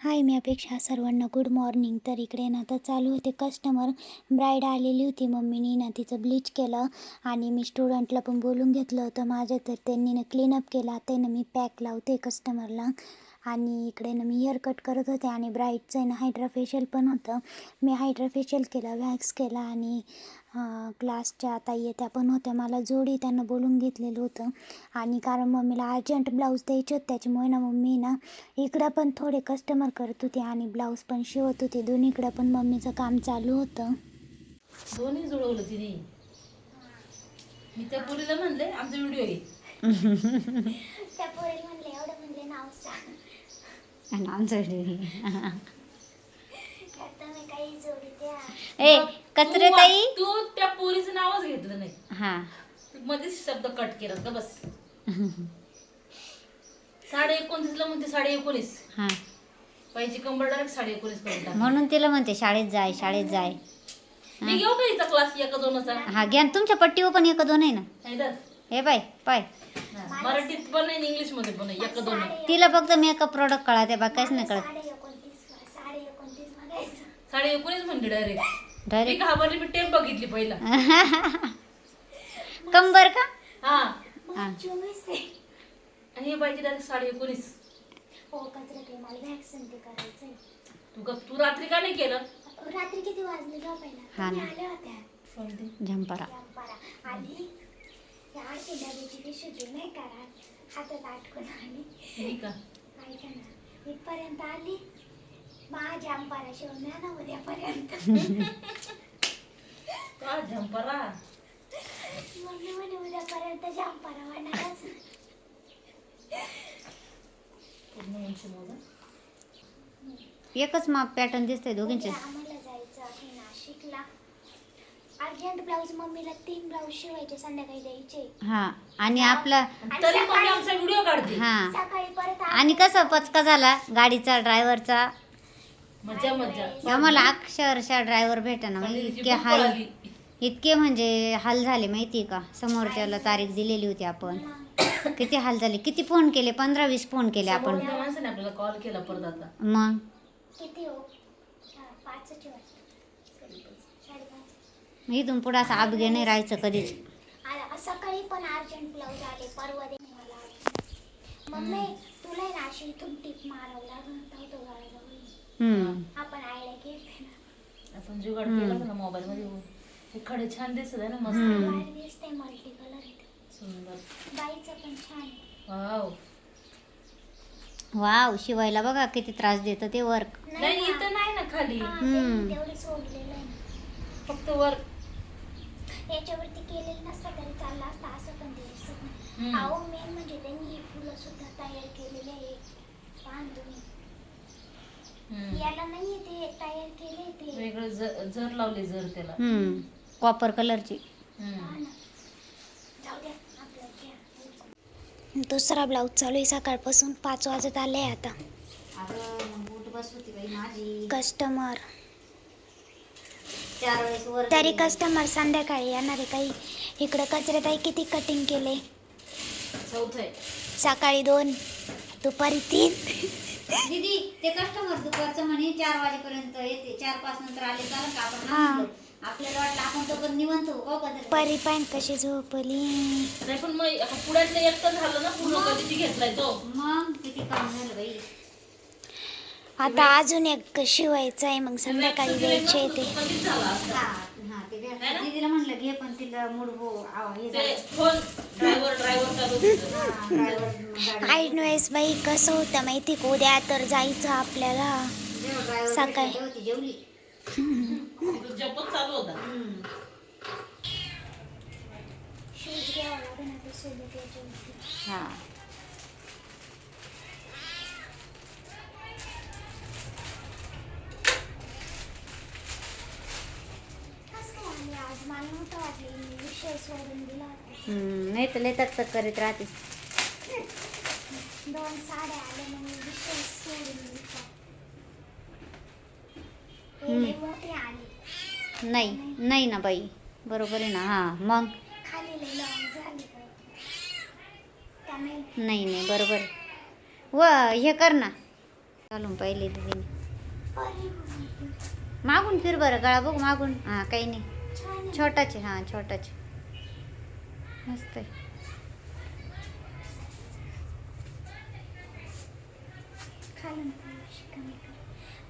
हाय मी अपेक्षा सर्वांना good morning तर इकडे ना तर चालू होते कस्टमर ब्राईड आलेली होती मम्मीनी ना तिचं ब्लीच केलं आणि मी स्टुडंटला पण बोलून घेतलं होतं. माझ्या तर त्यांनी ना क्लीनअप केला. आता ना मी पॅक लावते कस्टमरला आणि इकडे ना मी हेअर कट करत होते आणि ब्राईडचं आहे ना हायड्रा फेशियल पण होतं. मी हायड्रा फेशियल केलं वॅक्स केला आणि क्लासच्या ताई आहे त्या पण होत्या. मला जोडी त्यांना बोलून घेतलेलं होतं. आणि कारण मम्मीला अर्जंट ब्लाऊज द्यायचे होते त्याच्यामुळे ना मम्मी ना इकडं पण थोडे कस्टमर करत होते आणि ब्लाऊज पण शिवत होते. दोन्हीकडं पण मम्मीचं काम चालू होतं. दोन्ही जुळवलं तिने. मी त्या पुरीला म्हणले आमचा व्हिडिओ आहे. त्या पोरी म्हणले एवढं म्हणले नाव सांग ए कचरे ताई? तू त्या पोरीचं नावच घेतलं नाही. हा. मध्येच शब्द कट केला का बस. साडे एकोणतीसला म्हणते साडे एकोणीस. हा. पाहिजे कंबर डायरेक्ट साडे एकोणीस पर्यंत म्हणून तिला म्हणते शाळेत जाय शाळेत जाय. मी घेऊ का इथं क्लास एका दोनचा? हा घ्या ना, तुमच्या पट्टीवर पण एक दोन आहे ना. नाही तर? हे बाय पाय. मराठीत पण नाही इंग्लिशमध्ये पण एका दोन. तिला फक्त मेकअप प्रोडक्ट कळते बा काहीच नाही कळत. साडे एकोणीस म्हणते डायरेक्ट डायरेक्ट घाबरली मी टेप बघितली पहिला. कंबर का? हा. हा. चोवीस आहे आणि हे पाहिजे डायरेक्ट साडे एकोणीस. हो कचरा काही मला व्हॅक्सिन ते करायचंय. तू का तू रात्री का नाही केलं? रात्री किती वाजले झोपायला हा तुम्ही ना. आल्या होत्या. कोणती? झंपारा. परंपरा आली? नाही करा हातात आटकून आली का ऐका ना? इथपर्यंत आली अंपारा ना उद्यापर्यंत का झंपरा मम्मी म्हणे उद्यापर्यंत जांपारा होणारच पूर्ण उंची मोजा? एकच माप पॅटर्न दिसतंय दोघींचे उद्या आम्हाला जायचं आहे नाशिकला अर्जंट ब्लाऊज मम्मीला तीन ब्लाऊज शिवायचे संध्याकाळी द्यायचे. हा आणि आपला आणि तरी मग मी आमचा व्हिडिओ काढते. हा. सकाळी परत आणि कसं पचका झाला? गाडीचा ड्रायव्हरचा मजा मजा आम्हाला अक्षरशः ड्रायव्हर भेटाना म्हणजे कॉलेजची इतके भूक हाल. इतके म्हणजे हाल झाले माहिती का? समोरच्याला तारीख दिलेली होती आपण. किती हाल झाले? किती फोन केले? पंधरा वीस फोन केले आपण. समोरच्या माणसाने आपल्याला कॉल केला परत आता. मग? किती हो? चार पाचच वाजता साडेपाच इथून पुढं असं अपघे नाही राहायचं कधीच. सकाळी पण अर्जंट ब्लाऊज आले परवा दे मला मम्मी तुला ना अशी इथून टीप मारावं. आपण घेतले आपण जुगाड केला ना मोबाईल मध्ये हे खडे छान दिसत आहे ना मस्त दिसते मल्टी कलर सुंदर. बाईचं पण छान वाव. वाव शिवायला बघा किती त्रास देतं ते वर्क नाही ना. इथं नाही ना खाली. हा, तेवढे सोडलेलं आहे. फक्त वर याच्यावरती केलेलं नसतं तरी चाललं असतं असं पण ते दिसत नाही. अहो मेन म्हणजे त्यांनी हे फुलं सुद्धा तयार केलेले आहे. पान तुम्ही. याला नाहीये ते तयार केले ते. वेगळं ज- जर लावले जर त्याला. हम्म. कॉपर कलरची हम्म. हा ना. जाऊ द्या आपलं घ्या. दुसरा ब्लाऊज चालू आहे सकाळपासून. पाच वाजत आले आता. बस होती बाई माझी. कस्टमर चार वेळेस वर तरी. कस्टमर संध्याकाळी येणारे काही इकडं कचऱ्याताई किती कटिंग केले? चौथं आहे. सकाळी दोन दुपारी तीन. दीदी ते कस्टमर दुपारचं म्हणे चार वाजेपर्यंत येते. चार पाच नंतर आले चालेल का आपण हा. म्हणलं. आपल्याला वाटलं आपण तो पण निवंत का परी पॅन्ट कशी झोपली? नाही पण मग आता पुण्यातलं एक तर झालं ना पूर्ण कधीची घेतलाय तो. मग किती काम झालं बाई. आता अजून एक शिवायचं आहे मग संध्याकाळी द्यायचे ते हा, हा. है? दीदीला म्हणलं घे पण तिला हो हे. हा, वेळेस बाई कसं होतं माहिती का उद्या तर जायचं आपल्याला सकाळी. भेटला तेव्हा ती जेवली तो जपत चालू होता हम्म. शूज घ्यावं लागेल आता सोबत याच्यावरती हा कसं काय आली आज मला नव्हतं वाटलं मी विषय सोडून दिला नाही तर लय तक करीत राहते. दोन साड्या आल्या मग मी विषय सोडून दिला लई मोठी आली. नाही नाही ना बाई. बरोबर आहे ना. हा मग? खाली लई लॉंग झाली का त्यामुळे नाही नाही बरोबर. आहे. व हे कर ना. घालून पाहिले बापरे. मागून फिर बरं गळा बघ मागून. हां काही नाही. छोटाचे हां छोटाचे. मस्त आहे.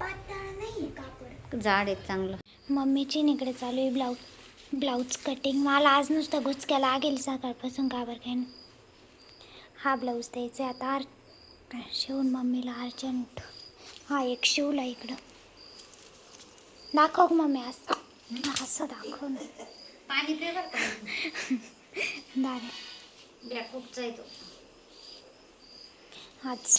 पातळ नाही कापड. जाड आहे चांगलं. मम्मीची इकडे चालू आहे ब्लाऊज ब्लाऊज कटिंग मला आज नुसतं घुचक्या लागेल सकाळपासून काबर काय. हा ब्लाऊज द्यायचा आहे आता आर शिवून मम्मीला अर्जंट. हा एक शिवला इकडं. दाखव मम्मी असं असं दाखव ना. ब्लॅकबुकचा येतो आज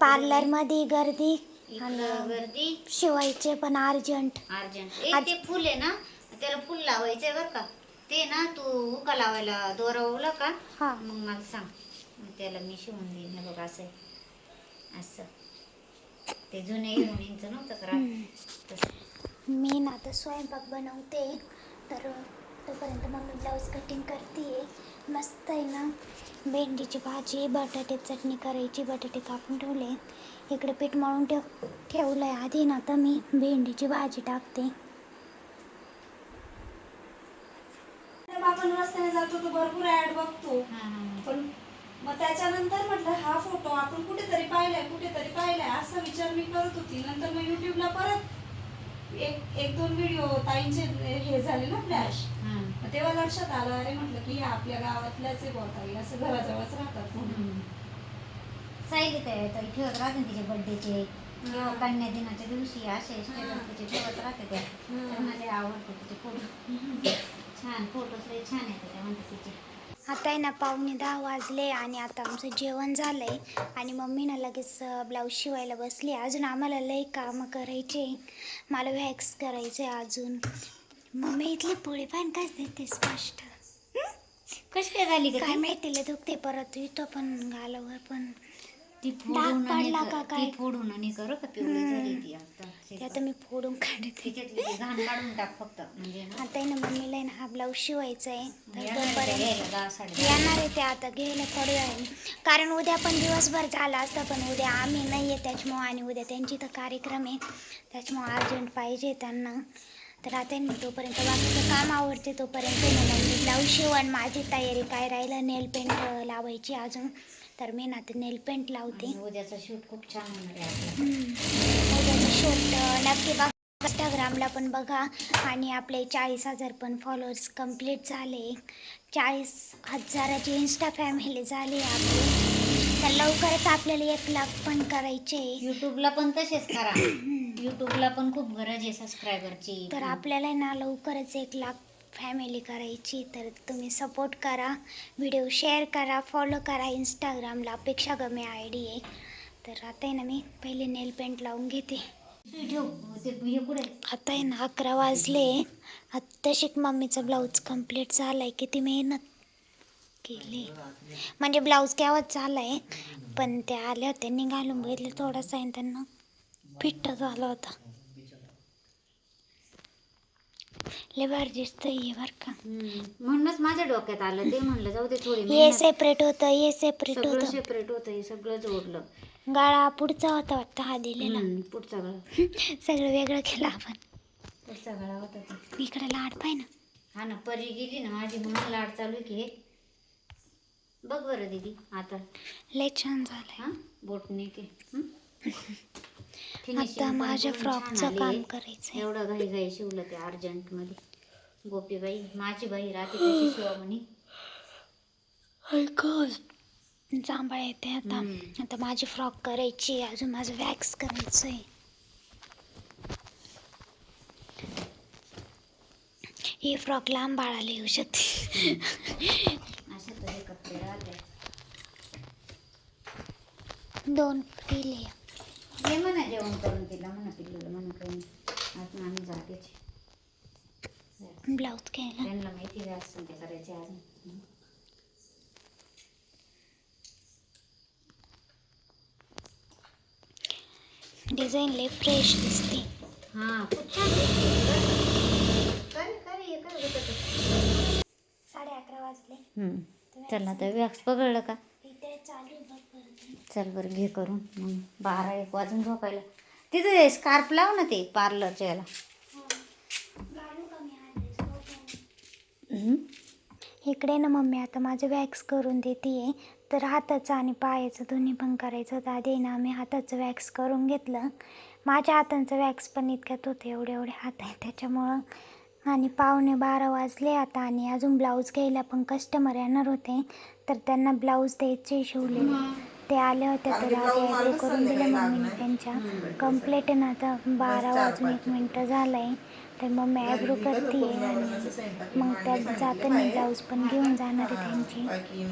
पार्लरमध्ये गर्दी गर्दी. शिवायचे पण अर्जंट अर्जंट ते फुल आहे ना त्याला फुल लावायचंय बरं का. ते ना तू हुका लावायला दोरवलं का? हा. मग मला सांग. त्याला मी शिवून देईन बघ असं. असं. ते जुने हिरोईनचं नव्हतं का हम्म. तसं. मी ना आता स्वयंपाक बनवते तर तोपर्यंत मम्मी ब्लाऊज कटिंग करते मस्त आहे ना? भेंडीची भाजी बटाटे चटणी करायची बटाटे कापून ठेवले. इकडे पीठ मळून ठेव ठेवलं आहे आधी ना आता मी भेंडीची भाजी टाकते. आपण रस्त्याने जातो तर भरपूर ऍड बघतो. पण मग त्याच्यानंतर म्हटलं हा फोटो आपण कुठेतरी पाहिलाय कुठेतरी पाहिलाय असा विचार मी करत होती. नंतर मग युट्यूबला परत एक एक दोन व्हिडिओ ताईंचे हे झाले ना फ्लॅश तेव्हा लक्षात आलं अरे म्हटलं की हे आपल्या गावातल्याच आहे बोलता असं घराजवळच राहतात म्हणून. ताई ताई ठेवत राहते तिचे बर्थडेचे किंवा कन्या दिनाच्या दिवशी असे स्टेटस तिचे ठेवत राहते त्या. लय आवडते तिचे फोटो छान फोटोज लय छान येते त्या म्हणते तिचे. आता आहे ना पावणे दहा वाजले आणि आता आमचं जेवण झालं आहे आणि मम्मी ना लगेच ब्लाऊज शिवायला बसली. अजून आम्हाला लई कामं करायचे. मला वॅक्स करायचे अजून. मम्मी इथली पोळी पण काय देते स्पष्ट? कशी काय झाली काय ती? माहिती लय दुखते परत. इथं पण गालावर पण. ती फोडून आणि क- ती काय? फोडून आणि कर का पिवळी. झाली ती आता ते आता मी फोडून काढते. तिच्यातली ती घाण काढून टाक फक्त म्हणजे ना. आता आहे ना मम्मीला आहे ना हा ब्लाऊज शिवायचा आहे तर येणार आहे तोपर्यंत घ्यायला दहा साडे. दहा. येणार आहे ते आता घ्यायला थोडी आहे. कारण उद्या पण दिवसभर झाला असतं पण उद्या आम्ही नाही आहे त्याच्यामुळं आणि उद्या त्यांची तर कार्यक्रम आहे. त्याच्यामुळं अर्जंट पाहिजे त्यांना. तर आता मी तोपर्यंत बाकीचं काम आवडते तोपर्यंत आहे ना मग मी ब्लाऊज शिवण. माझी तयारी काय राहिलं? नेल पेंट लावायची अजून. तर मी ना ते नेल पेंट लावते. उद्याचा शूट खूप छान होणार आहे उद्याचं शूट नक्की बघा. इंस्टाग्रामला पण बघा. आणि आपले चाळीस हजार पण फॉलोअर्स कंप्लीट झाले. चाळीस हजाराची इन्स्टा फॅमिली झाली आपली. तर लवकरच आपल्याला एक लाख पण करायचे. युट्यूबला पण तसेच करा. युट्यूबला पण खूप गरज आहे सबस्क्रायबरची तर आपल्याला ना लवकरच एक लाख फॅमिली करायची तर तुम्ही सपोर्ट करा. व्हिडिओ शेअर करा फॉलो करा. इंस्टाग्रामला अपेक्षा गमे आय डी आहे. तर आता आहे ना मी पहिले नेल पेंट लावून घेते. आता आहे ना अकरा वाजले. आत्ता शिक मम्मीचा ब्लाऊज कंप्लीट झालाय. किती मेहनत केली. म्हणजे ब्लाऊज केव्हाच आहे पण ते आले होते निघालून बघितले थोडासा आहे त्यांना फिट्ट झाला होता. लय भारी दिसतंय हे बरं का. म्हणूनच माझ्या डोक्यात आलं ते म्हणलं जाऊ दे थोडी हे मेहनत. सेपरेट होतं हे सेपरेट सगळं होतं. सेपरेट होतं हे सगळं जोडलं. गाळा पुढचा होता वाटतं हा दिलेला. हम्म, पुढचा गळा. सगळं वेगळं केलं आपण. पुढचा गळा होता ते. इकडे लाड पाय ना. हा ना परी गेली ना माझी म्हणून लाड चालू आहे की हे. बघ बरं दीदी आता. लय छान झालंय. हा बोटने के. हं? आता माझ्या फ्रॉकचं काम आहे. करायचंय. एवढं घाई घाई शिवलं ते अर्जंटमध्ये. गोपीबाई माझी बाई राहते कशी शिवा म्हणे जांभळ येते आता. आता माझी फ्रॉक करायची अजून माझं वॅक्स करायचं आहे ही फ्रॉक लांब बाळाला येऊ शकते. कपडे दोन दिले ये म्हणा जेवण करून तिला म्हणा पिल्लूला म्हणा काही नाही. आज आम्ही जातेच ब्लाऊज घ्यायला त्यांना माहिती असं ते करायचे आज. डिझाईन लय फ्रेश दिसते हा खूप छान? साडे अकरा वाजले. चला आता वॅक्स पकडलं का चल बरं घे करून. मग बारा एक वाजून झोपायला. तिथं स्कार्फ लाव ना ते पार्लरच्या याला. इकडे ना मम्मी आता माझं वॅक्स करून देते आहे तर हाताचं आणि पायाचं दोन्ही पण करायचं. होतं आधी ना मी हाताचं वॅक्स करून घेतलं. माझ्या हातांचं वॅक्स पण इतक्यात होतं एवढे एवढे हात आहे त्याच्यामुळं आणि पावणे बारा वाजले आता आणि अजून ब्लाऊज घ्यायला पण कस्टमर येणार होते. तर त्यांना ब्लाऊज द्यायचे शिवलेले. ते आले होते तर आधी करून दिले मम्मीने त्यांच्या. कंप्लीट आहे ना आता बारा वाजून एक मिनटं झालं आहे तर मम्मी ॲग्रो करते आणि मग त्या जाताना ब्लाऊज पण घेऊन जाणार आहे त्यांची.